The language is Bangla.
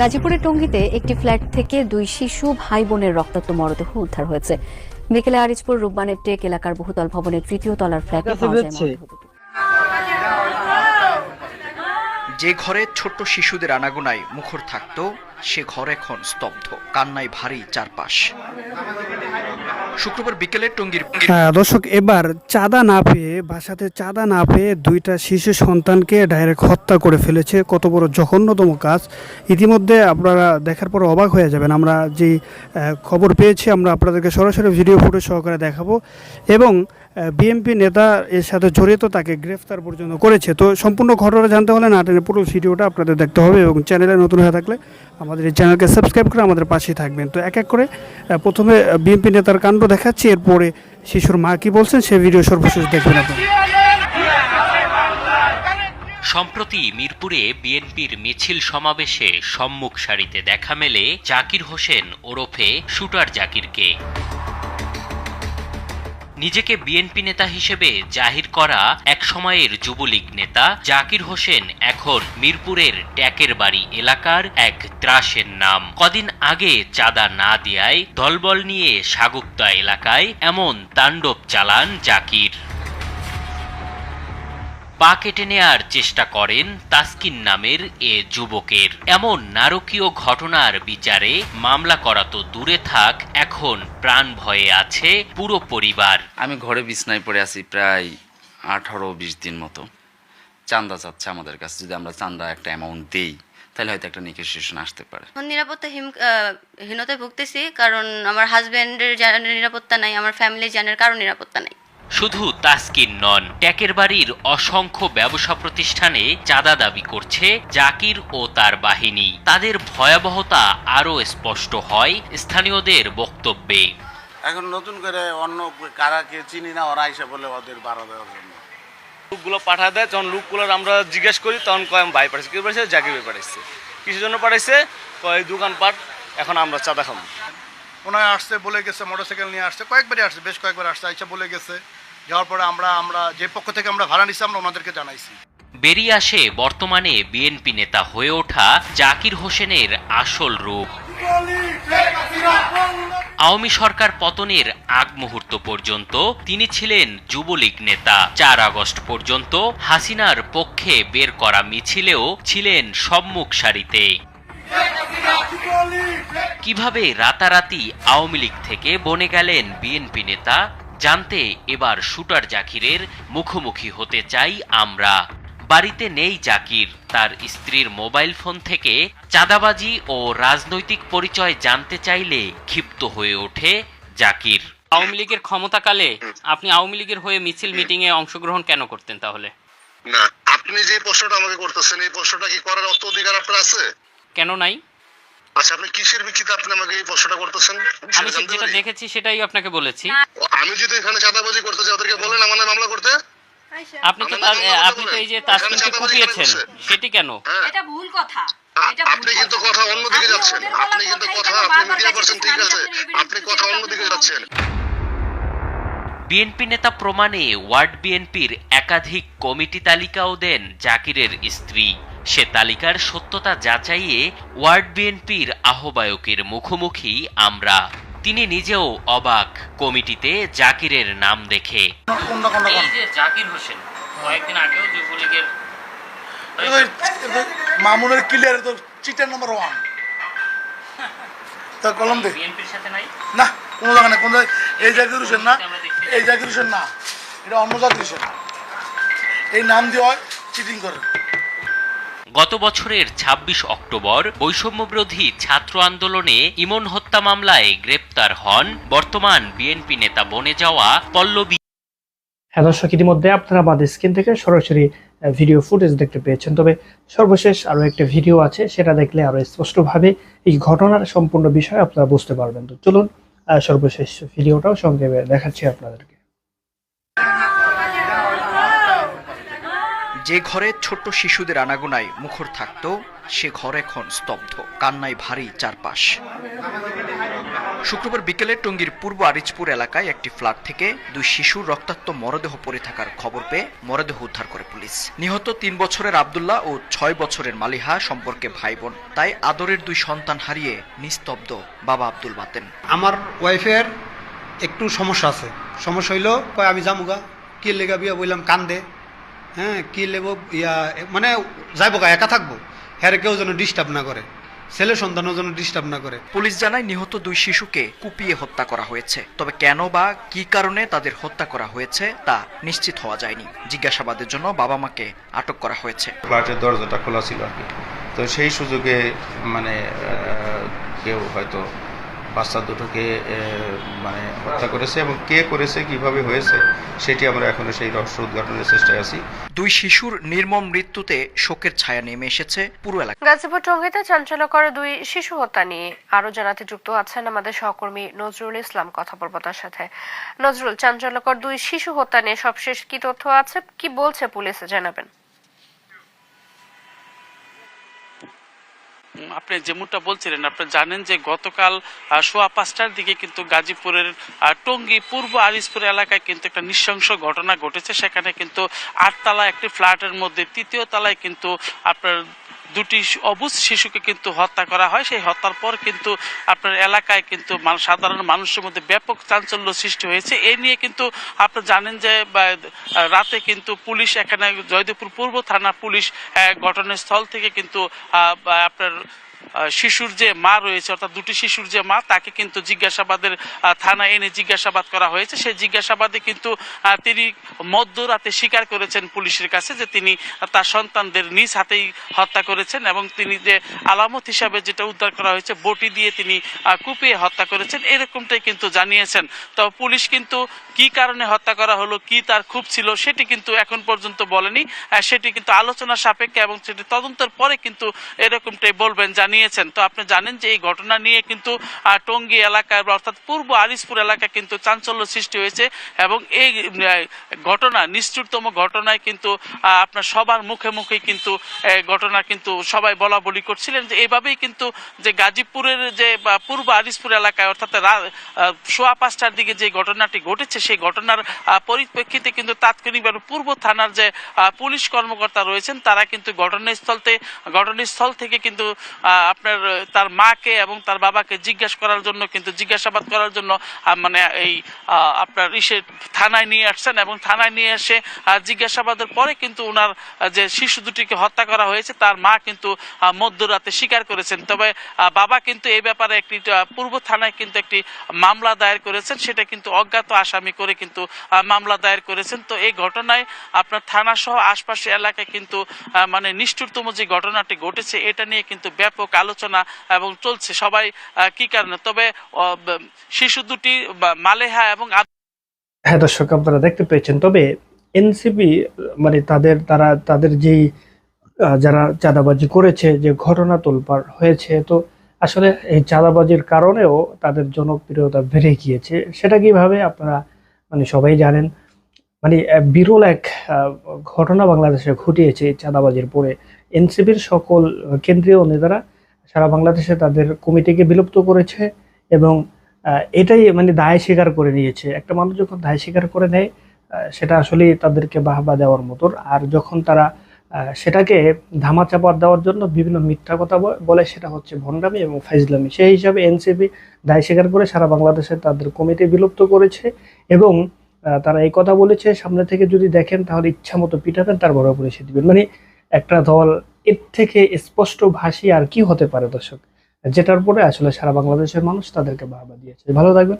গাজীপুরের টঙ্গিতে একটি ফ্ল্যাট থেকে দুই শিশু ভাই বোনের রক্তাক্ত মরদেহ উদ্ধার হয়েছে। বিকেলে আরিজপুর রূপবানের টেক এলাকার বহুতল ভবনের তৃতীয় তলার ফ্ল্যাট পাওয়া যায়। যে ঘরে ছোট্ট শিশুদের আনাগোনায় মুখর থাকত সে ঘর এখন স্তব্ধ কান্নায় ভারী চারপাশ। শুক্রবার বিকেলে টঙ্গীর হ্যাঁ দর্শক, এবার চাঁদা না পেয়ে, বাসাতে চাঁদা না পেয়ে দুইটা শিশু সন্তানকে ডাইরেক্ট হত্যা করে ফেলেছে। কত বড় জঘন্যতম কাজ। ইতিমধ্যে আপনারা দেখার পর অবাক হয়ে যাবেন। আমরা যে খবর পেয়েছি, আমরা আপনাদেরকে সরাসরি ভিডিও ফুটেজ সহকারে দেখাবো। এবং বিএমপি নেতা এর সাথে জড়িত তাকে গ্রেফতার পর্যন্ত করেছে। তো সম্পূর্ণ ঘটনা জানতে হলে নাটের পুরো ভিডিওটা আপনাদের দেখতে হবে এবং চ্যানেলে নতুন হয়ে থাকলে আমাদের এই চ্যানেলকে সাবস্ক্রাইব করে আমাদের পাশেই থাকবেন। তো এক এক করে প্রথমে বিএনপি নেতার কাণ্ড দেখাচ্ছি, এরপরে শিশুর মা কি বলছেন সে ভিডিও সর্বশেষ দেখবেন আপনারা সম্প্রতি মিরপুরে বিএনপির মিছিল সমাবেশে সম্মুখ সারিতে দেখা মেলে জাকির হোসেন ওরফে শুটার জাকিরকে। নিজেকে বিএনপি নেতা হিসেবে জাহির করা এক সময়ের যুবলীগ নেতা জাকির হোসেন এখন মিরপুরের ট্যাকের বাড়ি এলাকার এক ত্রাসের নাম। কদিন আগে চাঁদা না দেয়ায় দলবল নিয়ে সাগুপ্তা এলাকায় এমন তাণ্ডব চালান জাকির। পা কেটে নেয়ার চেষ্টা করেন তাসকিন নামের এ যুবকের। এমন নারকীয় ঘটনার বিচারে মামলা করা তো দূরে থাক এখন প্রাণ ভয়ে আছে পুরো পরিবার। আমি ঘরে বিছনায় পড়ে আছি প্রায় আঠারো বিশ দিন মতো। চান্দা চাচ্ছে আমাদের কাছে যদি আমরা চান্দা একটা অ্যামাউন্ট দিই তাহলে হয়তো একটা নেগোসিয়েশন আসতে পারে। নিরাপত্তা হিম হীনতায় ভুগতেছি কারণ আমার হাজব্যান্ডের জানের নিরাপত্তা নাই আমার ফ্যামিলি জানের কারও নিরাপত্তা নাই। শুধু তাসকিন নন ট্যাকের বাড়ির অসংখ্য ব্যবসা প্রতিষ্ঠানে চাঁদা দাবি করছে জাকির ও তার বাহিনী। তাদের ভয়াবহতা আরও স্পষ্ট হয় স্থানীয়দের বক্তব্যে। এখন নতুন করে অন্য কারা কে চিনি না ওরা এসে বলে ওদের বাড়া দেওয়ার জন্য। লোকগুলো পাঠা দেয় তখন লোকগুলোর আমরা জিজ্ঞেস করি তখন কয় আমি ভাই পাঠাইছে? কি পাঠাইছে? জাকির ভাই পাঠাইছে। কিসের জন্য পাঠাইছে কয় দোকানপাট এখন আমরা চাঁদা খাব ওনায় আসছে বলে গেছে মোটরসাইকেল নিয়ে আসছে কয়েকবারই আসছে বেশ কয়েকবার আসছে আইসা বলে গেছে। যাওয়ার পরে আমরা আমরা যে পক্ষ থেকে আমরা ভাড়া নিচ্ছি আমরা ওনাদেরকে জানাইছি। বেরিয়ে আসে বর্তমানে বিএনপি নেতা হয়ে ওঠা জাকির হোসেনের আসল রূপ। আওয়ামী সরকার পতনের আগ মুহূর্ত পর্যন্ত তিনি ছিলেন যুবলীগ নেতা। চার আগস্ট পর্যন্ত হাসিনার পক্ষে বের করা মিছিলেও ছিলেন সম্মুখ সারিতে। কীভাবে রাতারাতি আওয়ামী লীগ থেকে বনে গেলেন বিএনপি নেতা? জানতে এবার শুটার জাকিরের মুখোমুখি হতে চাই আমরা। বাড়িতে নেই জাকির তার স্ত্রীর মোবাইল ফোন থেকে চাঁদাবাজি ও রাজনৈতিক পরিচয় জানতে চাইলে ক্ষিপ্ত হয়ে ওঠে জাকির। আওয়ামী লীগের ক্ষমতাকালে আপনি আওয়ামী লীগের হয়ে মিছিল মিটিং এ অংশগ্রহণ কেন করতেন তাহলে? না আপনি যে প্রশ্নটা আমাকে করতেছেন এই প্রশ্নটা কি করার অত অধিকার আপনার আছে? কেন নাই? আচ্ছা আপনি কিসের ভিত্তিতে আপনি আমাকে এই প্রশ্নটা করতেছেন? আমি যেটা দেখেছি সেটাই আপনাকে বলেছি। আমি যদি এখানে চাঁদাবাজি করতে চাই ওদেরকে বলেন আমার মামলা করতে? আপনি তো আপনি তো এই যে তাসকিনকে কুপিয়েছেন সেটি কেন? হ্যাঁ। এটা ভুল কথা। আপনি কিন্তু কথা। অন্যদিকে যাচ্ছেন। আপনি কিন্তু কথা আপনি মিডিয়া পারছেন ঠিক আছে। আপনি কথা অন্যদিকে যাচ্ছেন। বিএনপি নেতা প্রমাণে ওয়ার্ড বিএনপির একাধিক কমিটি তালিকাও দেন জাকিরের স্ত্রী। সে তালিকার সত্যতা যাচাইয়ে ওয়ার্ড বিএনপির আহ্বায়কের মুখোমুখি আমরা। তিনি নিজেও অবাক কমিটিতে জাকিরের নাম দেখে। এই যে জাকির হোসেন কয়েকদিন আগেও যুবলীগের মামুনের ক্লিয়ার তো চিটার নাম্বার ওয়ান তা কলম দে। বিএনপির সাথে নাই? না কোনো জায়গা না কোনো এই জাকির হোসেন না এই জাকির হোসেন না এটা অন্য জাকির হোসেন। এই নাম দিয়ে হয় চিটিং করে। গত বছরের ২৬ অক্টোবর বৈষম্যবিরোধী ছাত্র আন্দোলনে ইমন হত্যা মামলায় গ্রেপ্তার হন বর্তমান বিএনপি নেতা বনে যাওয়া পল্লবী। হ্যাঁ দর্শক, ইতিমধ্যে আপনারা আমাদের স্ক্রিন থেকে সরাসরি ভিডিও ফুটেজ দেখতে পেয়েছেন। তবে সর্বশেষ আরও একটা ভিডিও আছে, সেটা দেখলে আরও স্পষ্টভাবে এই ঘটনার সম্পূর্ণ বিষয় আপনারা বুঝতে পারবেন। তো চলুন সর্বশেষ ভিডিওটাও সঙ্গে দেখাচ্ছি আপনাদেরকে। যে ঘরে ছোট্ট শিশুদের আনাগোনায় মুখর থাকত, সে ঘর এখন স্তব্ধ, কান্নায় ভারী চারপাশ। শুক্রবার বিকেলে টঙ্গীর পূর্ব আরিচপুর এলাকায় একটি ফ্ল্যাট থেকে দুই শিশুর রক্তাক্ত মরদেহ পড়ে থাকার খবর পেয়ে মরদেহ উদ্ধার করে পুলিশ। নিহত তিন বছরের আবদুল্লাহ ও ছয় বছরের মালিহা সম্পর্কে ভাই বোন তাই আদরের দুই সন্তান হারিয়ে নিস্তব্ধ বাবা আব্দুল বাতেন। আমার ওয়াইফের একটু সমস্যা আছে। সমস্যা হইল, কয়, আমি যামুগা। কি লেগা বিয়া বললাম কান্দে। হ্যাঁ কি লেব ইয়া মানে যাইব গা একা থাকব। হ্যাঁ কেউ যেন ডিস্টার্ব না করে। ছেলে সন্তানও যেন ডিস্টার্ব না করে। পুলিশ জানায় নিহত দুই শিশুকে কুপিয়ে হত্যা করা হয়েছে। তবে কেন বা কি কারণে তাদের হত্যা করা হয়েছে তা নিশ্চিত হওয়া যায়নি। জিজ্ঞাসাবাদের জন্য বাবা মাকে আটক করা হয়েছে। ফ্ল্যাটের দরজাটা খোলা ছিল আর কি। তো সেই সুযোগে মানে কেউ হয়তো বাচ্চা দুটোকে মানে হত্যা করেছে এবং কে করেছে কীভাবে হয়েছে সেটি আমরা এখনও সেই রহস্য উদ্ঘাটনের চেষ্টায় আছি। দুই শিশুর নির্মম মৃত্যুতে শোকের ছায়া নেমে এসেছে পুরো এলাকা। গাজীপুর টঙ্গীতে চাঞ্চল্যকর দুই শিশু হত্যা নিয়ে আরও জানাতে যুক্ত আছেন আমাদের সহকর্মী নজরুল ইসলাম কথা বলব তার সাথে। নজরুল চাঞ্চল্যকর দুই শিশু হত্যা নিয়ে সবশেষ কি তথ্য আছে কি বলছে পুলিশ জানাবেন। আপনি যেমনটা বলছিলেন, আপনি জানেন যে গতকাল সোয়া পাঁচটার দিকে কিন্তু গাজীপুরের টঙ্গি পূর্ব আরিসপুর এলাকায় কিন্তু একটা নৃশংস ঘটনা ঘটেছে। সেখানে কিন্তু আটতলা একটি ফ্ল্যাটের মধ্যে, তৃতীয় তলায় কিন্তু আপনার দুটি অবুজ শিশুকে কিন্তু হত্যা করা হয়। সেই হত্যার পর কিন্তু আপনার এলাকায় কিন্তু সাধারণ মানুষের মধ্যে ব্যাপক চাঞ্চল্য সৃষ্টি হয়েছে। এ নিয়ে কিন্তু আপনি জানেন যে রাতে কিন্তু পুলিশ এখানে জয়দেবপুর পূর্ব থানা পুলিশ ঘটনাস্থল থেকে কিন্তু আপনার শিশুর যে মা রয়েছে, অর্থাৎ দুটি শিশুর যে মা, তাকে কিন্তু জিজ্ঞাসাবাদের থানায় এনে জিজ্ঞাসাবাদ করা হয়েছে। সেই জিজ্ঞাসাবাদে কিন্তু তিনি মধ্যরাতে স্বীকার করেছেন পুলিশের কাছে যে তিনি তার সন্তানদের নিজ হাতেই হত্যা করেছেন এবং তিনি যে আলামত হিসাবে যেটা উদ্ধার করা হয়েছে, বটি দিয়ে তিনি কুপিয়ে হত্যা করেছেন, এরকমটাই কিন্তু জানিয়েছেন। তো পুলিশ কিন্তু কি কারণে হত্যা করা হলো, কি তার খুব ছিল, সেটি কিন্তু এখন পর্যন্ত বলেনি। সেটি কিন্তু আলোচনা সাপেক্ষে এবং সেটি তদন্তের পরে কিন্তু এরকমটাই বলবেন জানিয়েছেন তো আপনি জানেন যে এই ঘটনা নিয়ে কিন্তু টঙ্গী এলাকায় বা অর্থাৎ পূর্ব আরিসপুর এলাকায় কিন্তু চাঞ্চল্য সৃষ্টি হয়েছে এবং এই ঘটনা, নিষ্ঠুরতম ঘটনায় কিন্তু আপনার সবার মুখে মুখে কিন্তু ঘটনা কিন্তু সবাই বলা বলি করছিলেন যে এইভাবেই কিন্তু যে গাজীপুরের যে পূর্ব আরিসপুর এলাকায় অর্থাৎ সোয়া পাঁচটার দিকে যে ঘটনাটি ঘটেছে, সেই ঘটনার পরিপ্রেক্ষিতে কিন্তু তাৎক্ষণিকভাবে পূর্ব থানার যে পুলিশ কর্মকর্তা রয়েছেন, তারা কিন্তু ঘটনাস্থলতে, ঘটনাস্থল থেকে কিন্তু আপনার তার মাকে এবং তার বাবাকে জিজ্ঞাসা করার জন্য, কিন্তু জিজ্ঞাসাবাদ করার জন্য মানে এই আপনার ইসে থানায় নিয়ে আসছেন এবং থানায় নিয়ে এসে জিজ্ঞাসাবাদের পরে কিন্তু ওনার যে শিশু দুটিকে হত্যা করা হয়েছে, তার মা কিন্তু মধ্যরাতে স্বীকার করেছেন। তবে বাবা কিন্তু এই ব্যাপারে একটি পূর্ব থানায় কিন্তু একটি মামলা দায়ের করেছেন, সেটা কিন্তু অজ্ঞাত আসামি করে কিন্তু মামলা দায়ের করেছেন। তো এই ঘটনায় আপনার থানা সহ আশপাশের এলাকায় কিন্তু মানে নিষ্ঠুরতম যে ঘটনাটি ঘটেছে, এটা নিয়ে কিন্তু ব্যাপক আলোচনা এবং চলছে। সবাই কি কারণে? তবে শিশু দুটি মালেহা এবং হ্যাঁ দর্শক, আপনারা দেখতে পেয়েছেন। তবে এনসিপি মানে তাদের, তারা, তাদের যেই যারা চাঁদাবাজি করেছে, যে ঘটনা তোলপার হয়েছে, তো আসলে এই চাঁদাবাজির কারণেও তাদের জনপ্রিয়তা বেড়ে গিয়েছে। সেটা কীভাবে আপনারা মানে সবাই জানেন। মানে বিরল এক ঘটনা বাংলাদেশে ঘটিয়েছে চাঁদাবাজির পরে। এনসিপির সকল কেন্দ্রীয় নেতারা সারা বাংলাদেশে তাদের কমিটিকে বিলুপ্ত করেছে এবং এটাই মানে দায় স্বীকার করে নিয়েছে। একটা মানুষ যখন দায় স্বীকার করে নেয় সেটা আসলেই তাদেরকে বাহবা দেওয়ার মতো। আর যখন তারা সেটাকে ধামাচাপা দেওয়ার জন্য বিভিন্ন মিথ্যা কথা বলে, সেটা হচ্ছে ভণ্ডামি এবং ফাইজলামি। সেই হিসাবে এনসিপি দায় স্বীকার করে সারা বাংলাদেশে তাদের কমিটি বিলুপ্ত করেছে এবং তারা এই কথা বলেছে, সামনে থেকে যদি দেখেন তাহলে ইচ্ছা মতো পিটাবেন তার বড় পরিষেবা দিবেন মানে একটা দল এর থেকে স্পষ্ট ভাষী আর কি হতে পারে দর্শক? যেটার পরে আসলে সারা বাংলাদেশের মানুষ তাদেরকে বাহবা দিয়েছে। ভালো থাকবেন।